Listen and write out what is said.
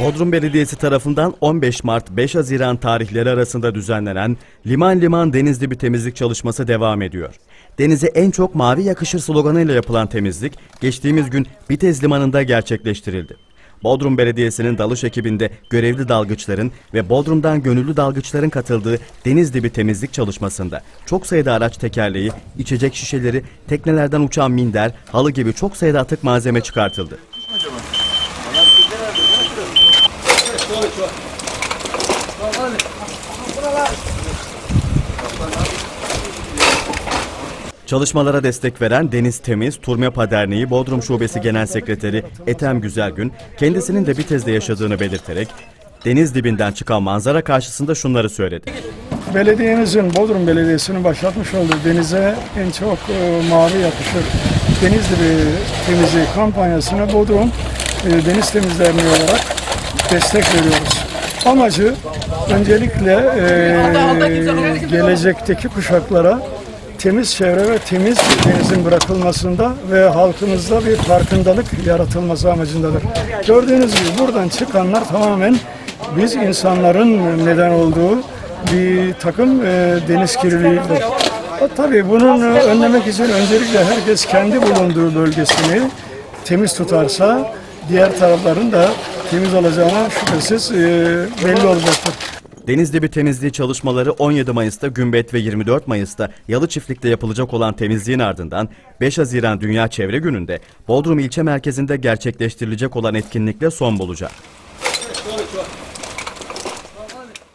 Bodrum Belediyesi tarafından 15 Mart 5 Haziran tarihleri arasında düzenlenen Liman Liman Deniz Dibi temizlik çalışması devam ediyor. Denize en çok mavi yakışır sloganıyla yapılan temizlik geçtiğimiz gün Bitez Limanı'nda gerçekleştirildi. Bodrum Belediyesi'nin dalış ekibinde görevli dalgıçların ve Bodrum'dan gönüllü dalgıçların katıldığı deniz dibi temizlik çalışmasında çok sayıda araç tekerleği, içecek şişeleri, teknelerden uçan minder, halı gibi çok sayıda atık malzeme çıkartıldı. Çalışmalara destek veren Deniz Temiz, Turmepa Derneği Bodrum Şubesi Genel Sekreteri Ethem Güzelgün, kendisinin de Bitez'de yaşadığını belirterek, deniz dibinden çıkan manzara karşısında şunları söyledi. Belediyemizin, Bodrum Belediyesi'nin başlatmış olduğu denize en çok e, mavi yakışır deniz dibi temizliği kampanyasına Bodrum e, Deniz Temiz olarak destek veriyoruz. Amacı öncelikle e, gelecekteki kuşaklara temiz çevre ve temiz denizin bırakılmasında ve halkımızda bir farkındalık yaratılması amacındadır. Gördüğünüz gibi buradan çıkanlar tamamen biz insanların neden olduğu bir takım e, deniz kirliliğidir. Ha, Tabii bunun e, önlemek için öncelikle herkes kendi bulunduğu bölgesini temiz tutarsa diğer tarafların da temiz olacağına şüphesiz e, belli olacaktır. Deniz dibi temizliği çalışmaları 17 Mayıs'ta Gümbet ve 24 Mayıs'ta Yalı Çiftlik'te yapılacak olan temizliğin ardından 5 Haziran Dünya Çevre Günü'nde Bodrum ilçe merkezinde gerçekleştirilecek olan etkinlikle son bulacak.